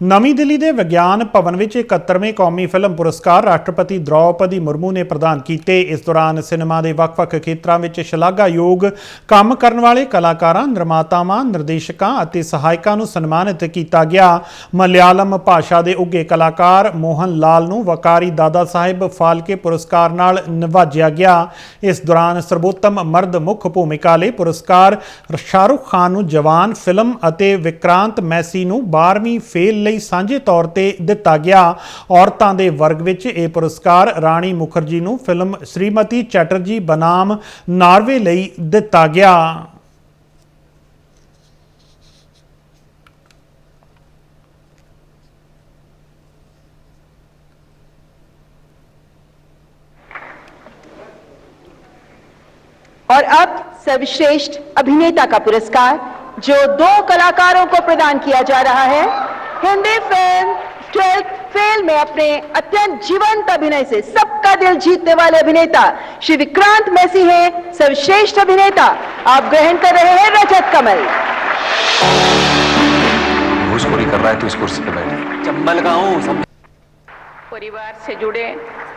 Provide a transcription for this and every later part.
ਨਵੀਂ ਦਿੱਲੀ ਦੇ ਵਿਗਿਆਨ ਭਵਨ ਵਿੱਚ 71ਵੇਂ ਕੌਮੀ ਫਿਲਮ ਪੁਰਸਕਾਰ ਰਾਸ਼ਟਰਪਤੀ ਦ੍ਰੌਪਦੀ ਮੁਰਮੂ ਨੇ ਪ੍ਰਦਾਨ ਕੀਤੇ। ਇਸ ਦੌਰਾਨ ਸਿਨੇਮਾ ਦੇ ਵੱਖ-ਵੱਖ ਖੇਤਰਾਂ ਵਿੱਚ ਸ਼ਲਾਘਾਯੋਗ ਕੰਮ ਕਰਨ ਵਾਲੇ ਕਲਾਕਾਰਾਂ, ਨਿਰਮਾਤਾਵਾਂ, ਨਿਰਦੇਸ਼ਕਾਂ ਅਤੇ ਸਹਾਇਕਾਂ ਨੂੰ ਸਨਮਾਨਿਤ ਕੀਤਾ ਗਿਆ। ਮਲਿਆਲਮ ਭਾਸ਼ਾ ਦੇ ਉੱਘੇ ਕਲਾਕਾਰ ਮੋਹਨ ਲਾਲ ਨੂੰ ਵਕਾਰੀ ਦਾਦਾ ਸਾਹਿਬ ਫਾਲਕੇ ਪੁਰਸਕਾਰ ਨਾਲ ਨਿਵਾਜਿਆ ਗਿਆ। ਇਸ ਦੌਰਾਨ ਸਰਬੋਤਮ ਮਰਦ ਮੁੱਖ ਭੂਮਿਕਾ ਲਈ ਪੁਰਸਕਾਰ ਸ਼ਾਹਰੁਖ ਖਾਨ ਨੂੰ ਜਵਾਨ, ਫਿਲਮ ਅਤੇ ਵਿਕਰਾਂਤ ਮੈਸੀ ਨੂੰ 12ਵੀਂ ਫੇਲ ਲਈ ਸਾਂਝੇ ਤੌਰ ਤੇ ਦਿੱਤਾ ਗਿਆ ਔਰਤਾਂ ਦੇ ਵਰਗ ਵਿੱਚ ਇਹ ਪੁਰਸਕਾਰ ਰਾਣੀ ਮੁਖਰਜੀ ਨੂੰ ਫਿਲਮ ਸ਼੍ਰੀਮਤੀ ਚੈਟਰਜੀ ਬਨਾਮ ਨਾਰਵੇ ਲਈ ਦਿੱਤਾ ਗਿਆ और अब सर्वश्रेष्ठ अभिनेता का पुरस्कार जो दो कलाकारों को प्रदान किया जा रहा है हिंदी फ़िल्म ट्वेल्थ फेल में अपने अत्यंत जीवंत अभिनय से सबका दिल जीतने वाले अभिनेता श्री विक्रांत मैसी हैं सर्वश्रेष्ठ अभिनेता। आप ग्रहण कर रहे हैं रजत कमल। भोजपुरी कर रहा है तो इस कुर्सी पे बैठे चंबल का हूँ सब परिवार से जुड़े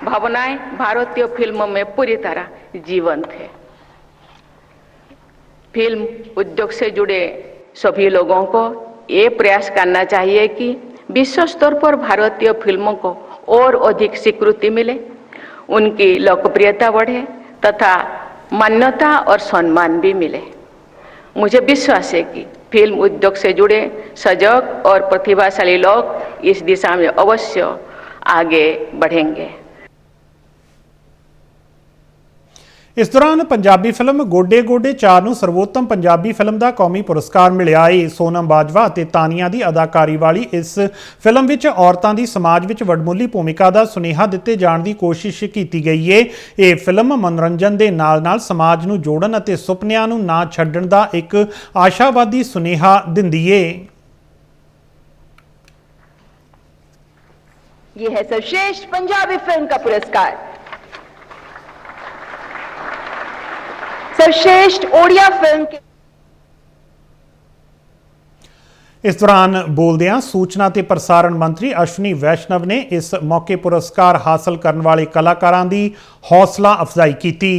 भावनाएँ भारतीय फ़िल्मों में पूरी तरह जीवंत है। फ़िल्म उद्योग से जुड़े सभी लोगों को ये प्रयास करना चाहिए कि विश्व स्तर पर भारतीय फिल्मों को और अधिक स्वीकृति मिले उनकी लोकप्रियता बढ़े तथा मान्यता और सम्मान भी मिले मुझे विश्वास है कि फिल्म उद्योग से जुड़े सजग और प्रतिभाशाली लोग इस दिशा में अवश्य आगे बढ़ेंगे ਇਸ ਦੌਰਾਨ ਪੰਜਾਬੀ ਫਿਲਮ ਗੋਡੇ ਗੋਡੇ ਚਾਰ ਨੂੰ ਸਰਵੋਤਮ ਪੰਜਾਬੀ ਫਿਲਮ ਦਾ ਕੌਮੀ ਪੁਰਸਕਾਰ ਮਿਲਿਆ ਏ ਸੋਨਮ ਬਾਜਵਾ ਅਤੇ ਤਾਨੀਆ ਦੀ ਅਦਾਕਾਰੀ ਵਾਲੀ ਇਸ ਫਿਲਮ ਵਿੱਚ ਔਰਤਾਂ ਦੀ ਸਮਾਜ ਵਿੱਚ ਵਡਮੁੱਲੀ ਭੂਮਿਕਾ ਦਾ ਸੁਨੇਹਾ ਦਿੱਤੇ ਜਾਣ ਦੀ ਕੋਸ਼ਿਸ਼ ਕੀਤੀ ਗਈ ਏ ਇਹ ਫਿਲਮ ਮਨੋਰੰਜਨ ਦੇ ਨਾਲ-ਨਾਲ ਸਮਾਜ ਨੂੰ ਜੋੜਨ ਅਤੇ ਸੁਪਨਿਆਂ ਨੂੰ ਨਾ ਛੱਡਣ ਦਾ ਇੱਕ ਆਸ਼ਾਵਾਦੀ ਸੁਨੇਹਾ ਦਿੰਦੀ ਏ ये है सर्वश्रेष्ठ पंजाबी फिल्म का पुरस्कार सर्वश्रेष्ठ ओडिया फिल्म के ਇਸ ਦੌਰਾਨ ਬੋਲਦਿਆਂ ਸੂਚਨਾ ਤੇ ਪ੍ਰਸਾਰਣ ਮੰਤਰੀ ਅਸ਼ਵਨੀ ਵੈਸ਼ਨਵ ਨੇ ਇਸ ਮੌਕੇ ਪੁਰਸਕਾਰ ਹਾਸਲ ਕਰਨ ਵਾਲੇ ਕਲਾਕਾਰਾਂ ਦੀ ਹੌਸਲਾ ਅਫਜ਼ਾਈ ਕੀਤੀ